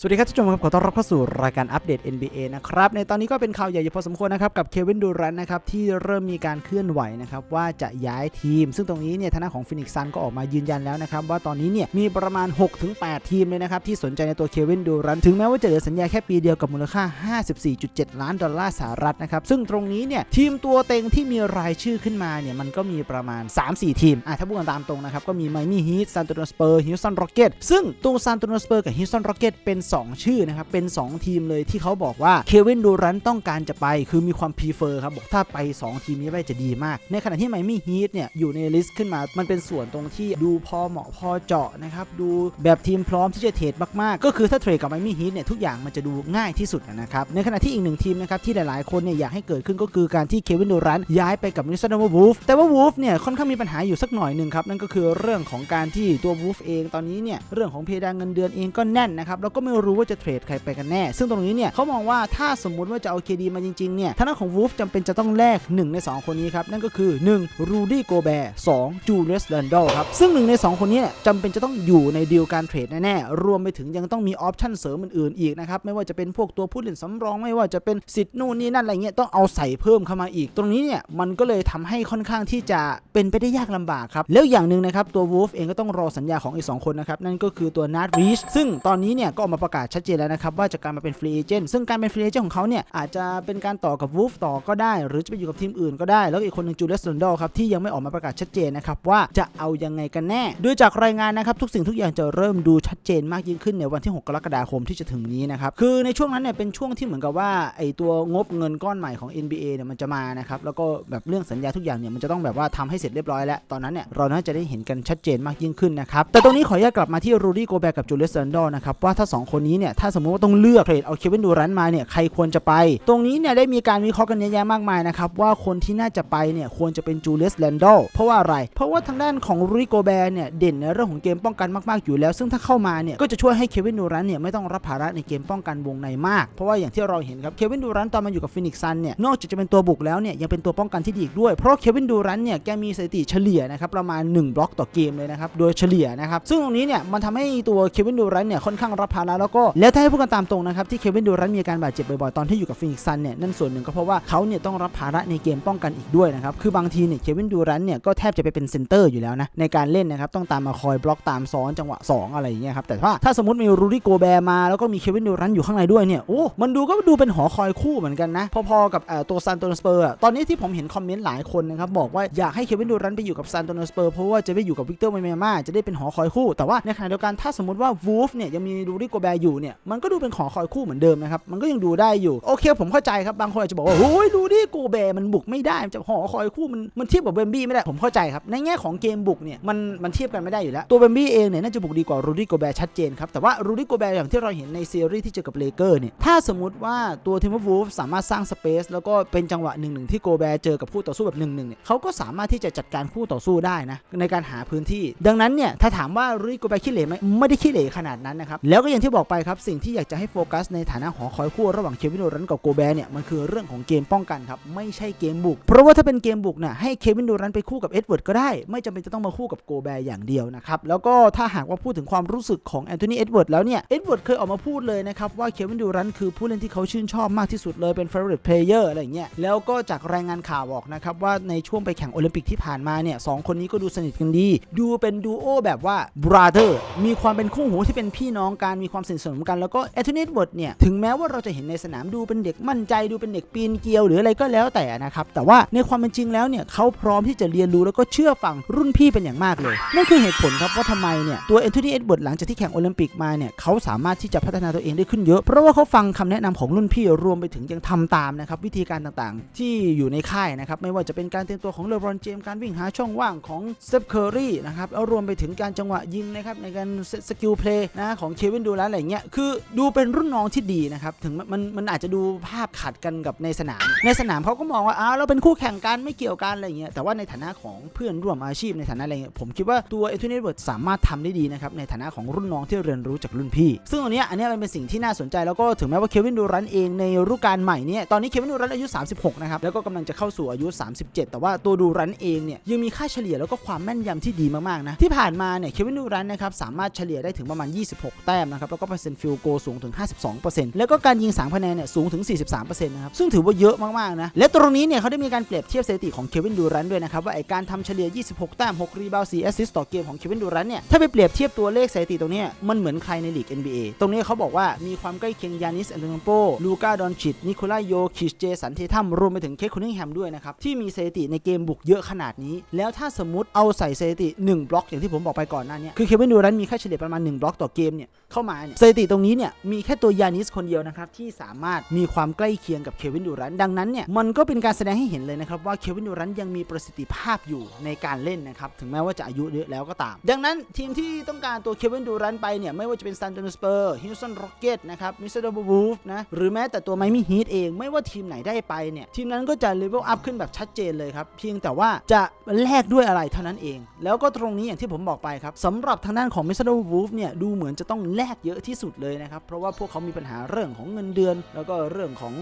สวัสดีครับท่านผู้ชมครับ ขอต้อนรับเข้าสู่รายการอัปเดต NBA นะครับ ในตอนนี้ก็เป็นข่าวใหญ่ยู่พอสมควรนะครับ กับเควินดูรันนะครับ ที่เริ่มมีการเคลื่อนไหวนะครับ ว่าจะย้ายทีม ซึ่งตรงนี้เนี่ยทางด้าของฟินิกซันก็ออกมายืนยันแล้วนะครับ ว่าตอนนี้เนี่ยมีประมาณ 6-8 ทีมเลยนะครับ ที่สนใจในตัวเควินดูรัน ถึงแม้ว่าจะเหลือสัญญาแค่ปีเดียวกับมูลค่า 54.7 ล้านดอลลาร์สหรัฐนะครับซึ่งตรงนี้เนี่ยทีมตัวเต็งที่มีรายชื่อขึ้นมาเนี่ยมันก็มีประมาณ 3-4 ทีมอะถ้าพูดกันตามตรงนะครับก็มีไมมี่ฮีทซานโนสเปอร์ฮิวสตันร็อกเก็ตซึ่งตัวซานโนสเปอร์กับฮิวสตันร็อกเก็ตเป็น2 ชื่อนะครับเป็น 2 ทีมเลยที่เขาบอกว่าเควินดูรันต้องการจะไปคือมีความพรีเฟอร์ครับบอกถ้าไป 2 ทีมนี้ไปจะดีมาก ในขณะที่ไมมี่ฮีทเนี่ยอยู่ในลิสต์ขึ้นมา มันเป็นส่วนตรงที่ดูพอเหมาะพอเจาะนะครับดูแบบทีมพร้อมที่จะเทรดมากๆ ก็คือถ้าเทรดกับไมมี่ฮีทเนี่ยทุกอย่างมันจะดูง่ายที่สุดนะครับในขณะที่อีกหนึ่งทีมนะครับที่หลายๆคนเนี่ยอยากให้เกิดขึ้นก็คือการที่เควินดูรันย้ายไปกับนิสซานวูฟแต่ว่าวูฟเนี่ยค่อนข้างมีปัญหาอยู่สักหน่อยหนึ่งครับนั่นก็คือเรื่องของการที่ตัววูฟเองตอนนี้เนี่ยเรื่องของเพดานเงินเดือนเองก็แน่นนะครับแล้วก็ไม่รู้ว่าจะเทรดใครไปกันแน่ ซึ่งตรงนี้เนี่ยเขามองว่าถ้าสมมุติว่าจะเอาเคดีมาจริงๆเนี่ยทางด้านของวูฟจำเป็นจะต้องแลก1 ใน 2 คนนี้ครับ นั่นก็คือ 1. รูดี้โกแบร์2จูเลียสแลนดอลครับซึ่ง1ใน 2 คนนี้จำเป็นจะต้องอยู่ในดีลการเทรดแน่ๆรวมไปถึงยังต้องมีออปชั่นเสริมอื่นๆอีกนะครับไม่ว่าจะเป็นพวกตัวผู้เล่นสำรองไม่ว่าจะเป็นสิทธิ์นู่นนี่นั่นอะไรเงี้ยต้องเอาใส่เพิ่มเข้ามาอีก ตรงนี้เนี่ยมันก็เลยทำให้ค่อนข้างที่จะเป็นไปได้ยากลำบากครับแล้วอย่างหนึ่งนะครับตัววูฟเองก็ต้องรอสัญญาของอีกสองคนนะครับนั่นก็คือตัวนัทรีชซึ่งตอนนี้เนี่ยก็ออกมาประกาศชัดเจนแล้วนะครับว่าจะการมาเป็นฟรีเอเจนต์ซึ่งการเป็นฟรีเอเจนต์ของเขาเนี่ยอาจจะเป็นการต่อกับวูฟต่อก็ได้ หรือจะไปอยู่กับทีมอื่นก็ได้ แล้วอีกคนหนึ่งจูเลสโดนดอครับที่ยังไม่ออกมาประกาศชัดเจนนะครับว่าจะเอายังไงกันแน่โดยจากรายงานนะครับทุกสิ่งทุกอย่างจะเริ่มดูชัดเจนมากยิ่งขึ้นในวันที่ 6 กรกฎาคมที่จะถึงนี้นะครับคือในช่วงนั้นเนี่ยเป็นช่วงที่เหมือนกับว่าไอตัวงบเงินก้อนใหม่ของ NBA เนี่ยมันจะมานะครับแล้วก็แบบเรื่องสัญญาทุกอย่างเนี่ยมันจะต้องแบบว่าทำให้เสร็จเรียบร้อยแล้วตอนนั้นเนี่ยเราน่าจะได้เห็นกันชัดเจนมากยิ่งขึ้นนะครับแต่ตรงนี้ขออนุญาตกลับมาที่รูดี้โกแบกับจูเลสเซนดอนะครับว่าถ้า2คนนี้เนี่ยถ้าสมมติว่าต้องเลือกเทรดเอาเควินดูรันมาเนี่ยใครควรจะไป ตรงนี้เนี่ยได้มีการวิเคราะห์กันเยอะแยะมากมายนะครับว่าคนที่น่าจะไปเนี่ยควรจะเป็นจูเลสแลนดอลเพราะว่าอะไร เพราะว่าทางด้านของรูดี้โกแบร์เนี่ยเด่นในเรื่องของเกมป้องกันมากๆอยู่แล้ว ซึ่งถ้าเข้ามาเนี่ยก็จะช่วยให้เควินดูรันเนี่ยไม่ต้องรับภาระในเกมป้องกันวงในมาก เพราะว่าอย่างที่เราเห็นครับเควินดูรันตอนมาอยู่กับฟินิกซ์ซันเนี่ยนอกจากจะเป็นตัวบุกแล้วเนี่ยยังเป็นตัวป้องกันที่ดีอีกด้วยเพราะเควินดูรันเนี่ยแกมีสถิติเฉลี่ยนะครับประมาณ 1 บล็อกต่อเกมเลยนะครับโดยเฉลี่ยนะครับซึ่งตรงนี้เนี่ยมันทำให้ตัวเควินดูรันเนี่ยค่อนข้างรับภาระแล้วก็แล้วถ้าให้พูดกันตามตรงนะครับที่เควินดูรันมีอาการบาดเจ็บบ่อยๆตอนที่อยู่กับฟินิกซ์ซันเนี่ยนั่นส่วนหนึ่งก็เพราะว่าเขาเนี่ยต้องรับภาระในเกมป้องกันอีกด้วยนะครับคือบางทีเนี่ยเควินดูรันเนี่ยก็แทบจะไปเป็นเซนเตอร์อยู่แล้วนะในการเล่นนะครับต้องตามมาคอยบล็อกตามซ้อนจังหวะ 2 อะไรอย่างเงี้ยครับแต่ว่าถ้าสมมติมีรูดี้โกแบร์มาแล้วก็มีเควินดูรันอยู่ข้างในด้วยเนี่ยโอ้มันดูก็ดูเป็นหอคอยคู่เหมือนกันนะพอๆกับตัวซานโตนสเปอร์ตอนนี้ที่ผมเห็นคอมเมนต์หลายคนนะครับบอกว่าอยากให้เควินดูรันไปอยู่กับซานโตนสเปอร์เพราะว่าจะได้อยู่กับวิกเตอร์เมเมมาจะได้เป็นหอคอยคู่แต่ว่าในขณะเดียวกันถ้าสมมติว่าวูฟเนี่ยยังมีรูดี้โกแบรอยู่เนี่ยมันก็ดูเป็นหอคอยคู่เหมือนเดิมนะครับมันก็ยังดูได้อยู่โอเคผมเข้าใจครับบางคนอาจจะบอกว่าโอ้ยรูดี้โกแบมันบุกไม่ได้มันจะหอคอยคู่มันมันเทียบกับเบมบี้ไม่ได้ผมเข้าใจครับในแง่ของเกมบุกเนี่ยมันมันเทียบกันไม่ได้อยู่แล้วตัวเบมบี้เองเนี่ยน่าจะบุกดีกว่ารูดี้โกแบชัดเจนครับแต่ว่ารูดี้โกแบอย่างที่เราเห็นในซีรีส์ที่เจอกับเลเกอร์เนี่ยถ้าสมมติว่าตัวทีมวูฟสามารถสร้างสเปซแล้วก็เป็นจังหวะหนึ่งหนึ่งที่โกแบเจอกับคู่ต่อสู้แบบหนึ่งหนึ่งเนี่ยเขาก็สามารถที่จะจัดการคู่ต่อสู้ได้นะในการหาพื้นที่ ดังนั้นเนี่ยถ้าถามว่ารูดี้โกแบขี้เหร่ไหมไม่ได้ขี้เหร่ขนาดนั้นนะครับแล้วก็อย่างที่บอกไปครับสิ่งที่อยากจะให้โฟกัสในฐานะหอคอยคู่ระหว่างเควินโดรันกับโกแบร์เนี่ยมันคือเรื่องของเกมป้องกันครับไม่ใช่เกมบุก เพราะว่าถ้าเป็นเกมบุกเนี่ยให้เควินโดรันไปคู่กับเอ็ดเวิร์ดก็ได้ ไม่จำเป็นจะต้องมาคู่กับโกแบร์อย่างเดียวนะครับแล้วก็ถ้าหากว่าพูดถึงความรู้สึกของแอนโทนีเอ็ดเวิร์ดแล้วเนี่ยเอ็ดเวิร์ดเคยออกมาพูดเลยนะครับว่าเควินโดรันคือผู้เล่นที่เขาชื่นชอบมากที่สุดเลยเป็น favorite player อะไรอย่างเงี้ยแล้วก็จากรายงานข่าวบอกนะครับว่าในช่วงไปแข่งโอลิมปิกที่ผ่านมาเนี่ยสองคนนี้ก็ดูสนิทกันดี ดูเป็นดูโอแบบว่า brother มีความเป็นคู่หูที่เป็นพี่น้องกันมีความสนิทสนมกันแล้วก็แอนโทนีเดเวิร์ดเนี่ยถึงแม้ว่าเราจะเห็นในสนามดูเป็นเด็กมั่นใจดูเป็นเด็กปีนเกลียวหรืออะไรก็แล้วแต่นะครับแต่ว่าในความเป็นจริงแล้วเนี่ยเขาพร้อมที่จะเรียนรู้แล้วก็เชื่อฟังรุ่นพี่เป็นอย่างมากเลยนั่นคือเหตุผลครับว่าทำไมเนี่ยตัวแอนโทนีเอ็ดเวิร์ดหลังจากที่แข่งโอลิมปิกมาเนี่ยเขาสามารถที่จะพัฒนาตัวเองได้ขึ้นเยอะ เพราะว่าเขาฟังคำแนะนำของรุ่นพี่รวมไปถึงยังทำตามนะครับวิธีการต่างๆ ที่อยู่ในค่ายนะครับไม่ว่าจะเป็นการเตรียมตัวของเลบรอนเจมส์การวิ่งหาช่องว่างของเซฟเคอรีนะครับแล้วรวมไปถึงการจังหวะยิงนะครับในการสกิลเพลย์นะของเควินดูแลอะไรเงี้ยคือดูเป็นรุ่นน้องที่ดีนะครับถึงมันมันอาจจะดูภาพขัดกันกับในสนาม ในสนามเขาก็มองว่าอ้าวเราเป็นคู่แข่งกันไม่เกี่ยวกันอะไรเงี้ยแต่ว่าในฐานะของเพื่อนร่วมอาชีพในฐานะอะไรเงี้ยผมคิดว่าตัวเอทูเนตเวิร์ดสามารถทำได้ดีนะครับในฐานะของรุ่นน้องที่เรียนรู้จากรุ่นพี่ ซึ่งตรงเนี้ยอันเนี้ยมันเป็นสิ่งที่น่าสนใจแล้วก็ถึงแม้ว่าเควินดูรันเองในฤดูกาลใหม่เนี่ยตอนนี้เควินดูรันอายุ 36 นะครับแล้วก็กำลังจะเข้าสู่อายุ 37 แต่ว่าตัวดูรันเองเนี่ยยังมีค่าเฉลี่ยแล้วก็ความแม่นยำที่ดีมากๆนะที่ผ่านมาเนี่ยเควินดูรันนะครับสามารถเฉลี่ยได้ถึงประมาณ 26 แต้มนะครับแล้วก็ก็เปอร์เซ็นต์ฟิลโกสูงถึง 52%แล้วก็การยิง3คะแนนเนี่ยสูงถึง 43%นะครับซึ่งถือว่าเยอะมากๆนะและตรงนี้เนี่ยเขาได้มีการเปรียบเทียบสถิติของเควินดูรันด้วยนะครับว่าไอการทำเฉลี่ย 26 แต้ม 6 รีบาวด์4แอสซิสต์ต่อเกมของเควินดูรันเนี่ยถ้าไปเปรียบเทียบตัวเลขสถิติตรงนี้มันเหมือนใครในลีก NBA ตรงนี้เขาบอกว่ามีความใกล้เคียงยานิสแอนโตนโปลูกาดอนชิตนิโคลาโยคิชเจสันเททัมรวมไปถึงเคคคุนิงแฮมด้วยนะครับที่มีสถิติในเกมบุกเยอะขนาดนี้ แล้วถ้าสมมติเอาใส่สถิติ 1 บล็อกอย่างที่ผมบอกไปก่อนหน้านี้คือเควินดูรันมีค่าเฉลี่ยประมาณ 1 บล็อกต่อเกมเนี่ย เข้ามาเนี่ยสถิติตรงนี้เนี่ยมีแค่ตัวยานิสคนเดียวนะครับที่สามารถมีความใกล้เคียงกับเควินดูรันดังนั้นเนี่ยมันก็เป็นการแสดงให้เห็นเลยนะครับว่าเควินดูรันยังมีประสิทธิภาพอยู่ในการเล่นนะครับถึงแม้ว่าจะอายุเยอะแล้วก็ตาม ดังนั้นทีมที่ต้องการตัวเควินดูรันไปเนี่ยไม่ว่าจะเป็นซัน t ต n สเปอร์ฮิวสตันโรเกตนะครับมิสเตอร์บูฟนะหรือแม้แต่ตัวไมมี่ฮีทเองไม่ว่าทีมไหนได้ไปเนี่ยทีมนั้นก็จะเลเวลอัพขึ้นแบบชัดเจนเลยครับเพียงแต่ว่าจะแลกด้วยอะไรเท่านั้นเอง แล้วก็ตรงนี้อย่างที่ผมบอกไปครับสำหรับทางด้านของมิสเตอร์บูฟเนี่ยดูเหมือนจะต้องแลกเยอะที่สุดเลยนะครับ เพราะว่าพวกเขามีปัญหาเรื่องของเงินเดือน แล้วก็เรื่องของ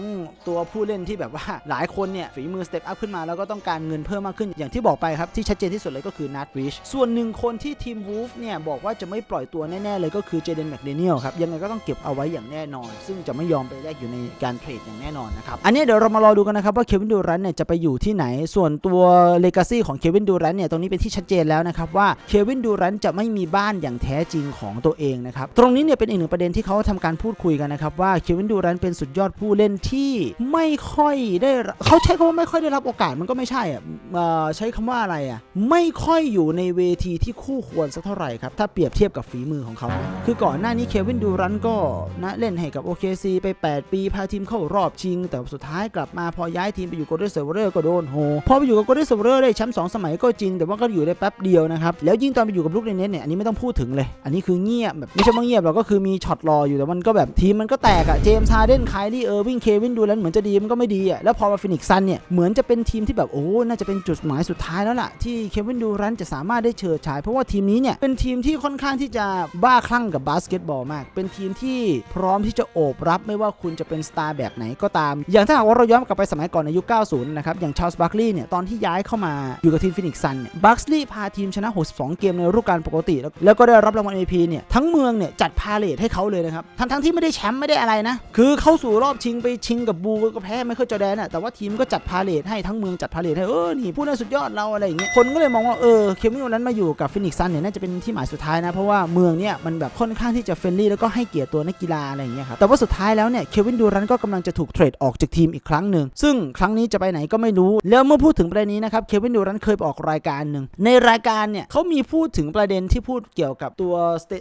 ตัวผู้เล่นที่แบบว่าหลายคนเนี่ยฝีมือสเต็ปอัพขึ้นมาแล้วก็ต้องการเงินเพิ่มมากขึ้นอย่างที่บอกไปครับ ที่ชัดเจนที่สุดเลยก็คือนัทริชส่วนหนึ่งคนที่ทีมวูฟเนี่ยบอกว่าจะไม่ปล่อยตัวแน่ ๆ เลยก็คือเจเดนแมคเดเนียลครับยังไงก็ต้องเก็บเอาไว้อย่างแน่นอน ซึ่งจะไม่ยอมไปแลกอยู่ในการเทรดอย่างแน่นอนนะครับอันนี้เดี๋ยวเรามารอดูกันนะครับว่าเควินดูรันเนี่ยจะไปอยู่ที่ไหน ส่วนตัวเลกาซีของเควินดูรันเนี่ยตรงนี้เป็นที่ชัดเจนแล้วนะครับว่าเควินดูรันจะไม่มีบ้านอย่างแท้จริงของตัวเองนะครับตรงนี้เนี่ยเป็นอีกหนึ่งประเด็นที่เขาทำการพูดคุยกันนะครับว่าเควินดูรันเป็นสุดยอดผู้เล่นที่ไม่ค่อยได้เขาใช้คำว่าไม่ค่อยได้รับโอกาสมันก็ไม่ใช่อะเอ่อใช้คำว่าอะไรอะไม่ค่อยอยู่ในเวทีที่คู่ควรสักเท่าไหร่ครับถ้าเปรียบเทียบกับฝีมือของเขานะคือก่อนหน้านี้เควินดูรันก็นะเล่นให้กับ OKC ไป 8 ปีพาทีมเข้ารอบชิง แต่สุดท้ายกลับมาพอย้ายทีมไปอยู่ Golden State Warriors ก็โดนโหพอไปอยู่กับ Golden State Warriors ได้แชมป์สองสมัยก็จริง แต่ว่าก็อยู่ได้แป๊บเดียวนะครับแล้วยิ่งตอนไปอยู่กับลูกเนเน็ตเนี่ยอันนี้ไม่ต้องพูดถึงเลย อันนี้คือเงียบแบบไม่ใช่ว่าเงียบหรอกก็คือมีช็อตรออยู่แต่มันก็แบบทีมมันก็แตกอะเจมส์ฮาร์เดนไคลี่เออร์วิงเควินดูรันเหมือนจะดีมันก็ไม่ดีอะแล้วพอมาฟินิกซันเนี่ยเหมือนจะเป็นทีมที่แบบโอ้น่าจะเป็นจุดหมายสุดท้ายแล้วล่ะที่เควินดูรันจะสามารถได้เฉิดฉาย เพราะว่าทีมนี้เนี่ยเป็นทีมที่ค่อนข้างที่จะบ้าคลั่งกับบาสเกตบอลมาก เป็นทีมที่พร้อมที่จะโอบรับไม่ว่าคุณจะเป็นสตาร์แบบไหนก็ตาม อย่างถ้าหากว่าเราย้อนกลับไปสมัยก่อนในยุค 90 นะครับ อย่างชาร์ลส์บัคลีย์เนี่ยตอนที่ย้ายเข้ามาอยู่กับทีมฟินิกซันเนี่ยบัคลีย์พาทีมชนะ 62 เกมในฤดูกาลปกติ แล้วก็ได้รับรางวัล MVP เนี่ยทั้งเมืองเนี่ยจัดพาเลทให้เขาเลยนะครับ ทั้งทั้งที่ไม่ได้แชมป์ไม่ได้อะไรนะ คือเข้าสู่รอบชิงไปชิงกับบูก็แพ้ไม่เคยจอแดนอะแต่ว่าทีมก็จัดพาเลทให้ทั้งเมืองจัดพาเลทให้เออนี่ผู้เล่นสุดยอดเราอะไรอย่างเงี้ยคนก็เลยมองว่าเออเควินวันนั้นมาอยู่กับฟินิกซันเนี่ยน่าจะเป็นที่หมายสุดท้ายนะเพราะว่าเมืองเนี่ยมันแบบค่อนข้างที่จะเฟรนลี่แล้วก็ให้เกียรติตัวนักกีฬาอะไรอย่างเงี้ยครับแต่ว่าสุดท้ายแล้วเนี่ยเควินดูรันก็กำลังจะถูกเทรดออกจากทีมอีกครั้งหนึ่งซึ่งครั้งนี้จะไปไหนก็ไม่รู้ แล้วเมื่อพูดถึงประเด็นนี้นะครับเควินดูรันเคยออกรายการหนึ่งในรายการเนี่ยเขามีพูดถึงประเด็นที่พูดเกี่ยวกับตัว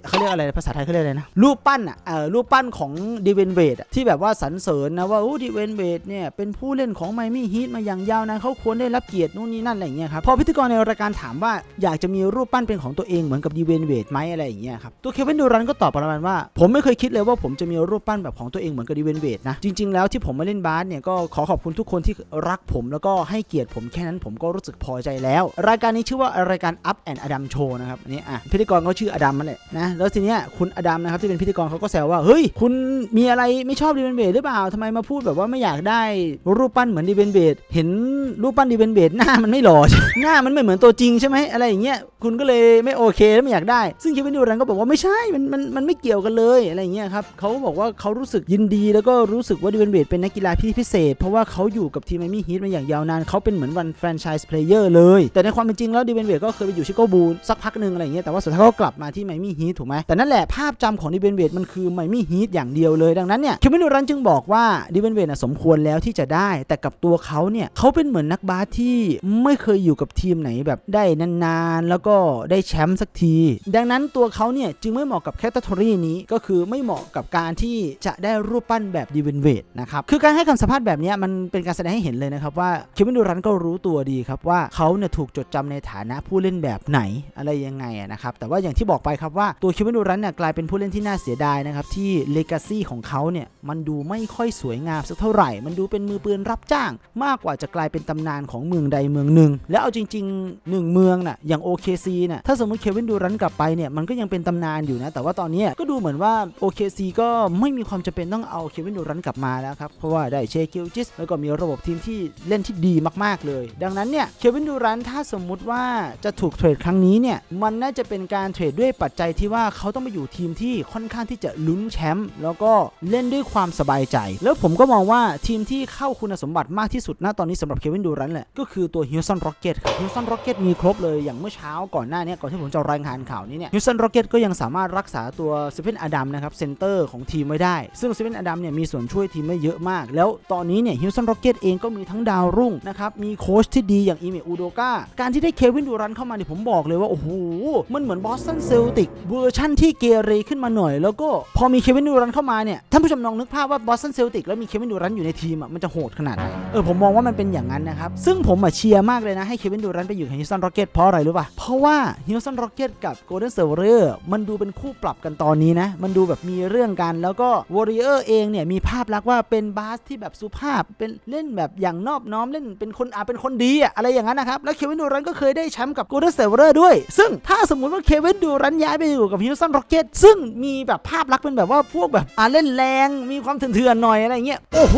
เขาเรียกอะไรภาษาไทยเขาเรียกอะไรนะรูปปั้นอะเออรูปปั้นของดิเวนเวดที่แบบว่าสรรเสริญนะว่าโอ้ดิเวนเวดเนี่ยเป็นผู้เล่นของไมมี่ฮีทมาอย่างยาวนานเขาควรได้รับเกียรตินู่นนี่นั่นอะไรอย่างเงี้ยครับพอพิธีกรในรายการถามว่าอยากจะมีรูปปั้นเป็นของตัวเองเหมือนกับดิเวนเวดไหมอะไรอย่างเงี้ยครับตัวเควินดูรันก็ตอบประมาณว่า ผมไม่เคยคิดเลยว่าผมจะมีรูปปั้นแบบของตัวเองเหมือนกับดิเวนเวดนะจริง ๆ แล้วที่ผมมาเล่นบาสเนี่ยก็ขอขอบคุณทุกคนที่รักผมแล้วก็ให้เกียรติผมแค่นั้นผมก็รู้สึกพอใจแล้ว รายการนี้ชื่อว่ารายการ Up and Adam Show นะครับอันนี้อะพิธีกรเขาชื่ออดัมนั่นแหละนะแล้วทีเนี้ยคุณอดัมนะครับที่เป็นพิธีกรเขาก็แซวว่า เฮ้ย คุณมีอะไรไม่ชอบดิเวนเบดหรือเปล่าทำไมมาพูดแบบว่าไม่อยากได้รูปปั้นเหมือนดิเวนเบดเห็นรูปปั้นดิเวนเบดหน้ามันไม่หล่อหน้ามันไม่เหมือนตัวจริงใช่ไหมอะไรอย่างเงี้ย คุณก็เลยไม่โอเคแล้วไม่อยากได้ ซึ่งเควินดูรันก็บอกว่าไม่ใช่ มันมันมันไม่เกี่ยวกันเลยอะไรอย่างเงี้ยครับเขาบอกว่าเขารู้สึกยินดี แล้วก็รู้สึกว่าดิเวนเบดเป็นนักกีฬาที่พิเศษ เพราะว่าเขาอยู่กับทีมไมมี่ฮีทมาอย่างยาวนานเขาเป็นเหมือนวันแฟรนไชส์เพลเยอร์เลย แต่ในความเป็นจริงแล้วดิเวนเบดก็เคยไปอยู่ชิคาโกบูลสักพักหนึ่งอะไรอย่างเงี้ยแต่ว่าสุดท้ายก็กลับมาที่ไมมี่ฮีทถูกไหมแต่นั่นแหละภาพจำของดิเวนเบดมันคือไมมี่ฮีทอย่างเดียวเลยดังนั้นเนี่ยเควินดูรันจึงบอกว่าดิวนเบดสมควรแล้วที่จะได้ แต่กับตัวเขาเนี่ยเขาเป็นเหมือนนักบาสที่ไม่เคยอยู่กับทีมไหนแบบได้นานๆแล้วก็ได้แชมป์สักที ดังนั้นตัวเขาเนี่ยจึงไม่เหมาะกับแคตตา o r y นี้ก็คือไม่เหมาะกับการที่จะได้รูปปั้นแบบดิเวนเวดนะครับ คือการให้คำสัมภาษณ์แบบนี้มันเป็นการแสดงให้เห็นเลยนะครับว่าเควินดูรันก็รู้ตัวดีครับว่าเขาเนี่ยถูกจดจำในฐานะผู้เล่นแบบไหนอะไรยังไงนะครับ แต่ว่าอย่างที่บอกไปครับว่าตัวเควินดูรันเนี่ยกลายเป็นผู้เล่นที่น่าเสียดายนะครับที่เลกาซีของเขาเนี่ยมันดูไม่ค่อยสวยงามสักเท่าไหร่ มันดูเป็นมือปืนรับจ้าง มากกว่าจะกลายเป็นตำนานของเมืองใดเมืองหนึ่ง แล้วเอาจริงๆหนึ่งเมืองน่ะอย่าง OKC OKC เนี่ยถ้าสมมติเควินดูรันกลับไปเนี่ยมันก็ยังเป็นตำนานอยู่นะ แต่ว่าตอนนี้ก็ดูเหมือนว่า OKC ก็ไม่มีความจำเป็นต้องเอาเควินดูรันกลับมาแล้วครับ เพราะว่าได้เชคิลจิสแล้วก็มีระบบทีมที่เล่นที่ดีมากๆเลย ดังนั้นเนี่ยเควินดูรันถ้าสมมุติว่าจะถูกเทรดครั้งนี้เนี่ยมันน่าจะเป็นการเทรดด้วยปัจจัยที่ว่าเขาต้องไปอยู่ทีมที่ค่อนข้างที่จะลุ้นแชมป์แล้วก็เล่นด้วยความสบายใจ แล้วผมก็มองว่าทีมที่เข้าคุณสมบัติมากที่สุดณตอนนี้สำหรับเควินดูรันแหละก็คือตัวฮิวสันร็อกเก็ตครับฮิวสันร็อกเก็ตมีครบเลยอย่างเมื่อเช้าก่อนหน้านี้ก่อนที่ผมจะรายงานข่าวนี้เนี่ยฮิวสันโรเกตก็ยังสามารถรักษาตัวสเปนอดัมนะครับเซนเตอร์ของทีมไว้ได้ ซึ่งสเปนอดัมเนี่ยมีส่วนช่วยทีมไม่เยอะมาก แล้วตอนนี้เนี่ยฮิวสันโรเกตเองก็มีทั้งดาวรุ่งนะครับมีโค้ชที่ดีอย่างอีเมอูโดกาการที่ได้เควินดูรันเข้ามาเนี่ยผมบอกเลยว่า โอ้โห มันเหมือนบอสตันเซลติกเวอร์ชั่นที่เกเรขึ้นมาหน่อย แล้วก็พอมีเควินดูรันเข้ามาเนี่ยท่านผู้ชมลองนึกภาพว่าบอสตันเซลติกแล้วมีเควินดูรันอยู่ในทีมอะมันจะโหดขนาดไหนเออผมมองว่ามันเป็นอย่างนั้นนะครับซึ่งผมอะเชียร์มากเลยนะให้เควินดูรันไปอยู่กับฮิวสันร็อกเกตเพราะอะไรรู้ป่ะเพราะว่าฮิวสันโรเก็ตกับโกลเด้นเซอร์เวอร์มันดูเป็นคู่ปรับกันตอนนี้นะ มันดูแบบมีเรื่องกัน แล้วก็วอริเออร์เองเนี่ยมีภาพลักษณ์ว่าเป็นบาสที่แบบสุภาพ เป็นเล่นแบบอย่างนอบน้อมเล่นเป็นคนอาเป็นคนดีอะอะไรอย่างนั้นนะครับ แล้วเควินดูรันก็เคยได้แชมป์กับโกลเด้นเซอร์เวอร์ด้วย ซึ่งถ้าสมมุติว่าเควินดูรันย้ายไปอยู่กับฮิวสันโรเก็ตซึ่งมีแบบภาพลักษณ์เป็นแบบว่าพวกแบบอ่าเล่นแรงมีความเถื่อนๆหน่อยอะไรเงี้ยโอ้โห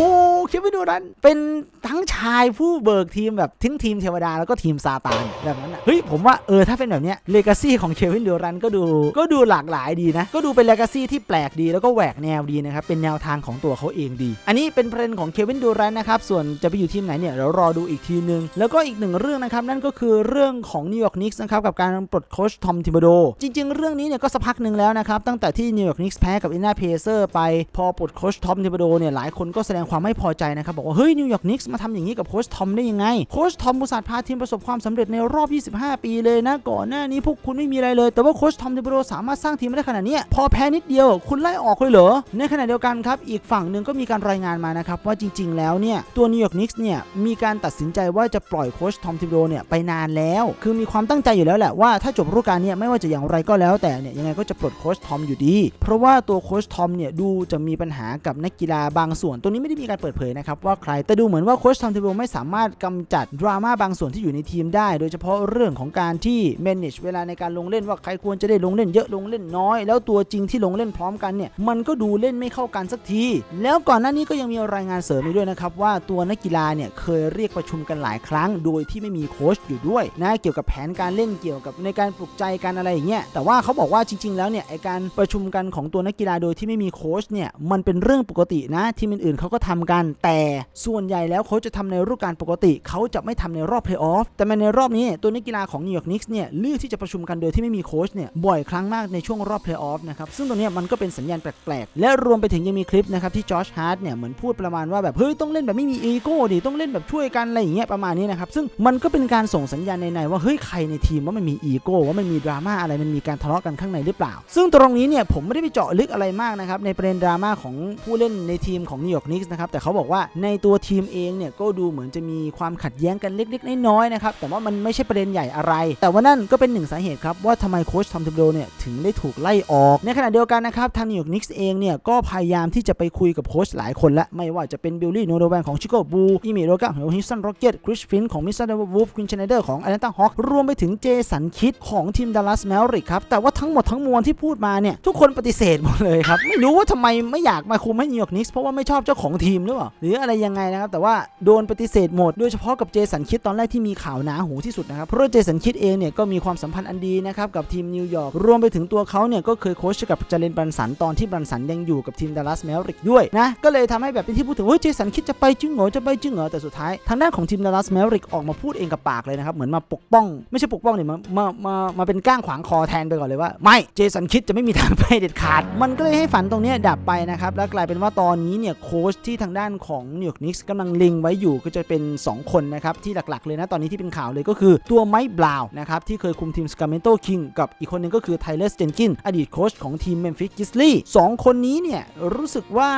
เควินดูรันเป็นทั้งชายผู้เบิกทีมแบบทิ้งทีมเทวดาแล้วก็ทีมซาตานแบบนั้นอะเฮ้ยผมว่าเออถ้าเป็นแบบเนี้ยเลกาซี่ของเควินดูรันก็ดูก็ดูหลากหลายดีนะ ก็ดูเป็นเลกาซี่ที่แปลกดีแล้วก็แหวกแนวดีนะครับ เป็นแนวทางของตัวเขาเองดี อันนี้เป็นประเด็นของเควินดูรันนะครับ ส่วนจะไปอยู่ทีมไหนเนี่ยเรารอดูอีกทีนึง แล้วก็อีกหนึ่งเรื่องนะครับ นั่นก็คือเรื่องของนิวยอร์กนิกส์นะครับกับการปลดโค้ชทอมทิมโบโด จริง ๆ เรื่องนี้เนี่ยก็สักพักหนึ่งแล้วนะครับตั้งแต่ที่นิวยอร์กนิกส์แพ้กับอินนาเพเซอร์ไปพอปลดโค้ชทอมทิมโบโดเนี่ยหลายคนก็แสดงความไม่พอใจนะครับบอกว่าเฮ้ยนิวยอร์กนิกส์มาทำอย่างนี้กับโค้ชทอมได้ยังไงโค้ชทอมบุษาพาทีมประสบความสำเร็จในรอบ 25 ปีเลยนะก่อนหน้านี้พวกคุณไม่มีอะไรเลย แต่ว่าโค้ชทอมทิมโบโดสามารถสร้างทีมมาได้ขนาดนี้พอแพ้นิดเดียวคุณไล่ออกเลยเหรอ ในขณะเดียวกันครับ อีกฝั่งหนึ่งก็มีการรายงานมานะครับ ว่าจริง ๆ แล้วเนี่ย ตัวนิวยอร์กนิกส์เนี่ยมีการตัดสินใจว่าจะปล่อยโค้ชทอมทิมโบโดเนี่ยไปนานแล้ว คือมีความตั้งใจอยู่แล้วแหละว่าถ้าจบฤดูกาลเนี่ยไม่ว่าจะอย่างไรก็แล้วแต่เนี่ยยังไงก็จะปลดโค้ชทอมอยู่ดี เพราะว่าตัวโค้ชทอมเนี่ยดูจะมีปัญหากับนักกีฬาบางส่วน ตัวนี้ไม่ได้มีการเปิดเผยนะครับว่าใครแต่ดูเหมือนว่าโค้ชทอมทิมโบโดไม่สามารถกำจัดดราม่าบางส่วนที่อยู่ในทีมได้ โดยเฉพาะเรื่องของการที่ manage เวลาในการลงเล่นว่าใครควรจะได้ลงเล่นเยอะลงเล่นน้อย แล้วตัวจริงที่ลงเล่นพร้อมกันเนี่ยมันก็ดูเล่นไม่เข้ากันสักที แล้วก่อนหน้านี้ก็ยังมีรายงานเสริมอีกด้วยนะครับว่าตัวนักกีฬาเนี่ยเคยเรียกประชุมกันหลายครั้ง โดยที่ไม่มีโค้ชอยู่ด้วยนะเกี่ยวกับแผนการเล่นเกี่ยวกับในการปลุกใจกันอะไรอย่างเงี้ยแต่ว่าเขาบอกว่าจริง ๆ แล้วเนี่ยไอการประชุมกันของตัวนักกีฬาโดยที่ไม่มีโค้ชเนี่ยมันเป็นเรื่องปกตินะทีมอื่นๆเขาก็ทำกัน แต่ส่วนใหญ่แล้วเขาจะทำในฤดูกาลปกติ เขาจะไม่ทำในรอบเพลย์ออฟแต่มาในรอบนี้ตัวนักกีฬาของนิวยอร์กนิกส์เนี่ยเลือกที่จะประชุมกันโดยที่ไม่มีโค้ชเนี่ยบ่อยครั้งมากในช่วงรอบเพลย์ออฟนะครับซึ่งตรงเนี้ยมันก็เป็นสัญญาณแปลกๆ และรวมไปถึงยังมีคลิปนะครับที่จอร์จฮาร์ดเนี่ยเหมือนพูดประมาณว่าแบบเฮ้ยต้องเล่นแบบไม่มีอีโก้ดิต้องเล่นแบบช่วยกันอะไรอย่างเงี้ยประมาณนี้นะครับซึ่งมันก็เป็นการส่งสัญญาณในๆว่าเฮ้ยใครในทีมว่ามันมีอีโก้ว่ามันมีดราม่าอะไรมันมีการทะเลาะกันข้างในหรือเปล่า ซึ่งตรงนี้เนี่ยผมไม่ได้ไปเจาะลึกอะไรมากนะครับในประเด็นดราม่าของผู้เล่นในทีมของนิวยอร์กนิกส์นะครับแต่เขาบอกว่าในตัวทีมเองเนี่ยก็ดูเหมือนจะมีความขัดแย้งกันเล็กๆน้อยๆนะครับแต่ว่ามันไม่ใช่ประเด็นใหญ่อะไร แต่ว่านั่นก็เป็นหนึ่งสาเหตุครับว่าทำไมโค้ชทอมทิมโดเนี่ยถึงได้ถูกไล่ออก ในขณะเดียวกันนะครับทางนิวยอร์กนิกส์เองเนี่ยก็พยายามที่จะไปคุยกับโค้ชหลายคนและไม่ว่าจะเป็นบิลลี่โนโดแวนของชิคาโกบูอีเมโรกาของฮิสตันร็อกเกตคริสฟินของมิสเตอร์วูฟควินเชนเดอร์ของแอตแลนตาฮอครวมไปถึงเจสันคิดของทีมดัลลัสแมริกครับแต่ว่าทั้งหมดทั้งมวลที่พูดมาเนี่ยทุกคนปฏิเสธหมดเลยครับไม่รู้ว่าทำไมไม่อยากมาคุมให้นิวยอร์กนิกส์เพราะว่าไม่ชอบเจ้าของทีมหรือเปล่าหรืออะไรยังไงนะครับแต่ว่าโดนปฏิเสธหมดโดยเฉพาะกับเจสันคิดตอนแรกที่มีข่าวหนาหูที่สุดนะครับเพราะเจสันคิดเองเนี่ยก็มีความสัมพันธ์อันดีนะครับกับทีมนิวยอร์กรวมไปถึงตัวเขาเนี่ยก็เคยโค้ชกับจาเลนบรันสันตอนที่บรันสันยังอยู่กับทีมดัลลัสแมริกด้วยนะก็เลยทำให้แบบเป็นที่พูดถึงเฮ้ยเจสันคิดจะไปจริงเหรอจะไปจริงเหรอแต่สุดท้ายทางด้านของทีมดัลลัสแมริกออกมาพูดเองกับปากเลยนะครับเหมือนมาปกป้อง ไม่ใช่ปกป้องเนี่ยมามามามาเป็นก้างขวางคอแทนไปก่อนเลยว่า ไม่เจสันคิดจะไม่มีทางไปเด็ดขาด มันก็เลยให้ฝันตรงนี้ดับไปนะครับแล้วกลายเป็นว่าตอนนี้เนี่ยโค้ชที่ทางด้านของนิวยอร์กนิกส์กำลังลิงไว้อยู่ก็จะเป็น 2 คนนะครับที่หลักๆเลยนะตอนนี้ที่เป็นข่าวเลยก็คือตัวไมค์บราวน์นะครับที่เคยคุมทีมสกาเมนโตคิงกับอีกคนหนึงก็คือไทเลสเจนกินอดีตโค้ชของทีมเมมฟิสกิสลี่สองคนนี้เนี่ยรู้สึกว่า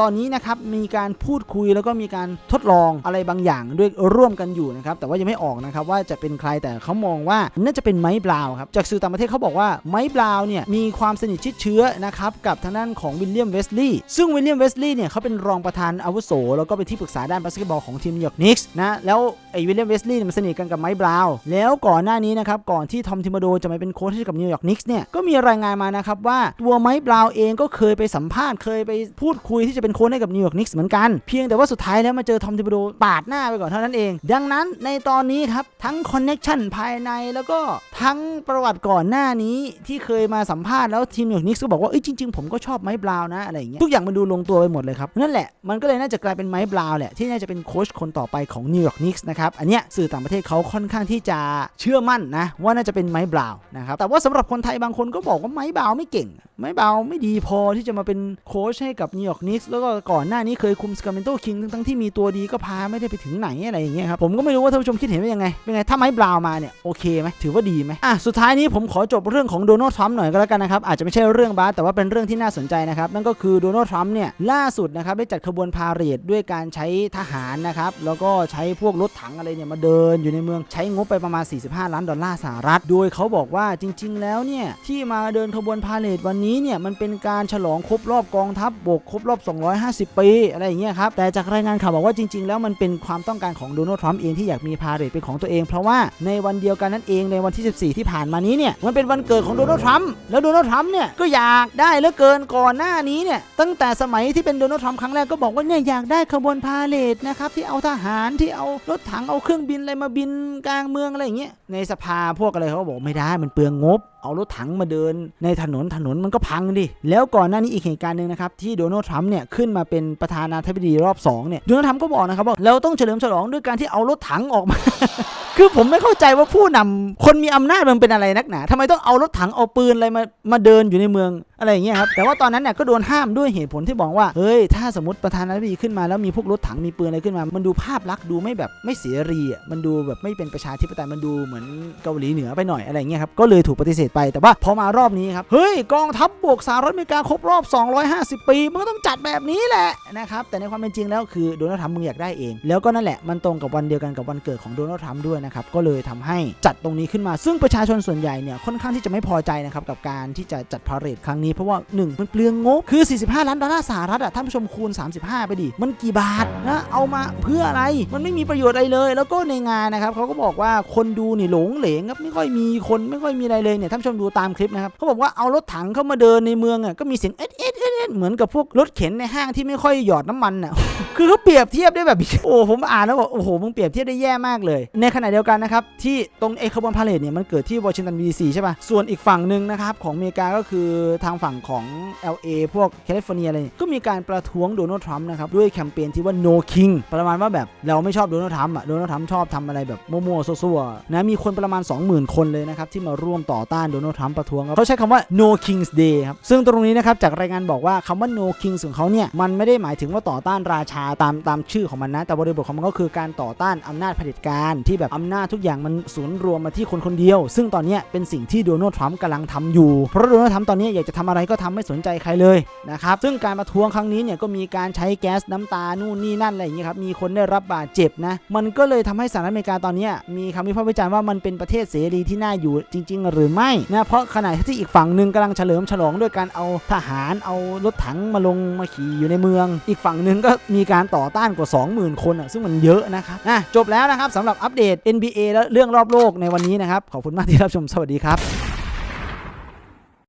ตอนนี้นะครับมีการพูดคุยแล้วก็มีการทดลองอะไรบางอย่างด้วยร่วมกันอยู่นะครับแต่ว่ายังไม่ออกนะครับว่าจะเป็นใครแต่เขามองว่าน่าจะเป็นไมค์บราวครับจากสื่อต่างประเทศเขาบอกว่าไมค์บราวเนี่ยมีความสนิทชิดเชื้อนะครับกับทางด้านของวิลเลียมเวสลีย์ซึ่งวิลเลียมเวสลีย์เนี่ยเขาเป็นรองประธานอาวุโสแล้วก็เป็นที่ปรึกษาด้านบาสเกตบอลของทีมนิวยอร์กนิกส์นะแล้วไอ้วิลเลียมเวสลีย์มันสนิทกันกับไมบราวแล้วก่อนหน้านี้นะครับก่อนที่ทอมทิมโดจะมาเป็นโค้ชให้กับนิวยอร์กนิกส์เนี่ยก็มีรายงานมานะครับว่าตัวไมค์บราวน์เองก็เคยไปสัมภาษณ์เคยไปพูดคุยที่จะเป็นโค้ชให้กับนิวยอร์กนิกส์เหมือนกัน เพียงแต่ว่าสุดท้ายแล้วมาเจอทอมทิมโดปาดหน้าไปก่อนเท่านั้นเอง ดังนั้นในตอนนี้ครับทั้งคอนเน็ชันภายในแล้วก็ทั้งประวัติก่อนหน้านี้ที่เคยมาสัมภาษณ์แล้วทีมนิวยอร์กนิกส์ก็บอกว่าเอ้ยจริง ๆ ผมก็ชอบไมค์บราวน์นะอะไรอย่างเงี้ยทุกอย่างมันดูลงตัวไปหมดเลยครับนั่นแหละมันก็เลยน่าจะกลายเป็นไมค์บราวน์แหละที่น่าจะเป็นโค้ชคนต่อไปของนิวยอร์กนิกส์นะครับอันเนี้ยสื่อต่างประเทศเขาค่อนข้างที่จะเชื่อมั่นนะว่าน่าจะเป็นไมค์บราวน์นะครับแต่ว่าสำหรับคนไทยบางคนก็บอกว่าไมค์บราวน์ไม่เก่ง ไมค์บราวน์ไม่ดีพอที่จะมาเป็นโค้ชให้กับนิวยอร์กนิกส์แล้วก็ก่อนหน้านี้เคยคุมสกาเมนโตคิงทั้งที่มีตัวดีก็พาไม่ได้ไปถึงไหนอะไรอย่างเงี้ยครับผมก็ไม่รู้ว่าท่านผู้ชมคิดเห็นว่ายังไงเป็นไงถ้าไมค์บราวน์มาเนี่ยโอเคไหมถือว่าดีไหมอะสุดท้ายนี้ผมขอจบเรื่องของโดนัลด์ทรัมป์หน่อยก็แล้วกันนะครับอาจจะไม่ใช่เรื่องบาสแต่ว่าเป็นเรื่องที่น่าสนใจนะครับนั่นก็คือโดนัลด์ทรัมป์เนี่ยล่าสุดนะครับได้จัดขบวนพาเหรดด้วยการใช้ทหารนะครับแล้วก็ใช้พวกรถถังอะไรเนี่ยมาเดินอยู่ในเมืองใช้งบไปประมาณ 45 ล้านดอลลาร์สหรัฐ โดยเขาบอกว่าจริง ๆ แล้วเนี่ยที่มาเดินขบวนพาเหรดวันนี้เนี่ยมันเป็นการฉลองครบรอบกองทัพบบกครบรอบ 250 ปี อะไรอย่างเงี้ยครับ แต่จากรายงานข่าวบอกว่าจริง ๆ แล้วมันเป็นความต้องการของโดนัลด์ทรัมป์เองที่อยากมีพาเหรดเป็นของตัวเอง เพราะว่าในวันเดียวกันนั่นเองในวันที่ 14 ที่ผ่านมานี้เนี่ยมันเป็นวันเกิดของโดนัลด์ทรัมป์แล้วโดนัลด์ทรัมป์เนี่ยก็อยากได้เหลือเกินก่อนหน้านี้เนี่ยตั้งแต่สมัยที่เป็นโดนัลด์ทรัมป์ครั้งแรกก็บอกว่าเนี่ยอยากได้ขบวนพาเหรดนะครับที่เอาทหารที่เอารถถังเอาเครื่องบินอะไรมาบินกลางเมืองอะไรอย่างเงี้ยในสภาพวกอะไรเขาบอกไม่ได้มันเปลืองงบ เอารถถังมาเดิน ในถนนถนนมันก็พังดิ แล้วก่อนหน้านี้อีกเหตุการณ์หนึ่งนะครับ ที่โดนัลด์ทรัมป์เนี่ยขึ้นมาเป็นประธานาธิบดีรอบ2เนี่ยโดนัลด์ทรัมป์ก็บอกนะครับว่าเราต้องเฉลิมฉลองด้วยการที่เอารถถังออกมา คือผมไม่เข้าใจว่าผู้นำคนมีอำนาจมันเป็นอะไรนักหนาทำไมต้องเอารถถังเอาปืนอะไรมามาเดินอยู่ในเมืองอะไรอย่างเงี้ยครับ แต่ว่าตอนนั้นเนี่ยก็โดนห้ามด้วยเหตุผลที่บอกว่า เฮ้ย ถ้าสมมติประธานาธิบดีขึ้นมาแล้วมีพวกรถถังมีปืนอะไรขึ้นมา มันดูภาพลักษณ์ดูไม่แบบไม่เสียรีอะ มันดูแบบไม่เป็นประชาธิปไตย มันดูเหมือนเกาหลีเหนือไปหน่อยอะไรเงี้ยครับ ก็เลยถูกปฏิเสธไป แต่ว่าพอมารอบนี้ครับ เฮ้ย กองทัพบบกสหรัฐอเมริกาครบรอบ 250 ปี มันก็ต้องจัดแบบนี้แหละนะครับ แต่ในความเป็นจริงแล้วคือโดนัลด์ทรัมป์มึงอยากได้เอง แล้วก็นั่นแหละ มันตรงกับวันเดียวกันกับวันเกิดของโดนัลด์ทรัมป์ด้วยนะครับ ก็เลยทำให้จัดตรงนี้ขึ้นมา ซึ่งประชาชนส่วนใหญ่เนี่ยค่อนข้างที่จะไม่พอใจนะครับกับการที่จะจัดพาเรดครั้งนี้เพราะว่าหนึ่งมันเปลืองงบ คือ 45 ล้านดอลลาร์สหรัฐอะท่านผู้ชมคูณ 35 ไปดิ มันกี่บาทนะเอามาเพื่ออะไรมันไม่มีประโยชน์อะไรเลย แล้วก็ในงานนะครับเขาก็บอกว่าคนดูนี่หลงเหลงครับไม่ค่อยมีคนไม่ค่อยมีอะไรเลยเนี่ยท่านผู้ชมดูตามคลิปนะครับเขาบอกว่าเอารถถังเข้ามาเดินในเมืองอะก็มีเสียงเอ็ดเอ็ดเอ็ดเหมือนกับพวกรถเข็นในห้างที่ไม่ค่อยหยอดน้ำมันอะคือเขาเปรียบเทียบได้แบบโอ้ผมอ่านแล้วบอกโอ้โหมึงเปรียบเทียบได้แย่มากเลย ในขณะเดียวกันนะครับที่ตรงไอ้ขบวนพาเหรดเนี่ยมันเกิดที่วอชิงตันดีซีใช่ป่ะส่วนอีกฝั่งหนึ่งนะครับของอเมริกาก็คือทางฝั่งของ LA พวกแคลิฟอร์เนียอะไรก็มีการประท้วงโดนัลด์ทรัมป์นะครับ ด้วยแคมเปญที่ว่า no king ประมาณว่าแบบเราไม่ชอบโดนัลด์ทรัมป์อะโดนัลด์ทรัมป์ชอบทำอะไรแบบมั่วๆซั่วๆนะมีคนประมาณ 20,000 คนเลยนะครับ ที่มาร่วมต่อต้านโดนัลด์ทรัมป์ประท้วงครับเขาใช้คำว่า no king's day ครับซึ่งตรงนี้นะครับจากรายงานบอกว่าคำว่า no kings ของเขาเนี่ยมันไม่ได้หมายถึงว่าต่อต้านราชาตามตามชื่อของมันนะ แต่บริบทของมันก็คือการต่อต้านอำนาจเผด็จการที่แบบอำนาจทุกอย่างมันสูญรวมมาที่คนคนเดียว ซึ่งตอนนี้เป็นสิ่งที่โดนัลด์ทรัมป์กำลังทำอยู่เพราะโดนัลด์ทรัมป์ตอนนี้อยากจะทำอะไรก็ทำไม่สนใจใครเลยนะครับซึ่งการประท้วงครั้งนี้เนี่ยก็มีการใช้แก๊สน้ำตานู่นนี่นั่นอะไรอย่างเงี้ยครับมีคนได้รับบาดเจ็บนะมันก็เลยทำให้สหรัฐอเมริกาตอนนี้มีคำวิพากษ์วิจารณ์ว่ามันเป็นประเทศเสรีที่น่าอยู่จริง ๆ หรือไม่นะเพราะขณะที่อีกฝั่งหนึ่งกำลังเฉลิมฉลองด้วยการเอาทหารเอารถถังมาลงมาขี่อยู่ในเมือง อีกฝั่งหนึ่งก็มีการต่อต้านกว่า 20,000 คนอะซึ่งมันเยอะนะครับอะจบแล้วนะครับสำหรับอัปเดต NBA และเรื่องรอบโลกในวันนี้นะครับขอบคุณมากที่รับชมสวัสดีครับ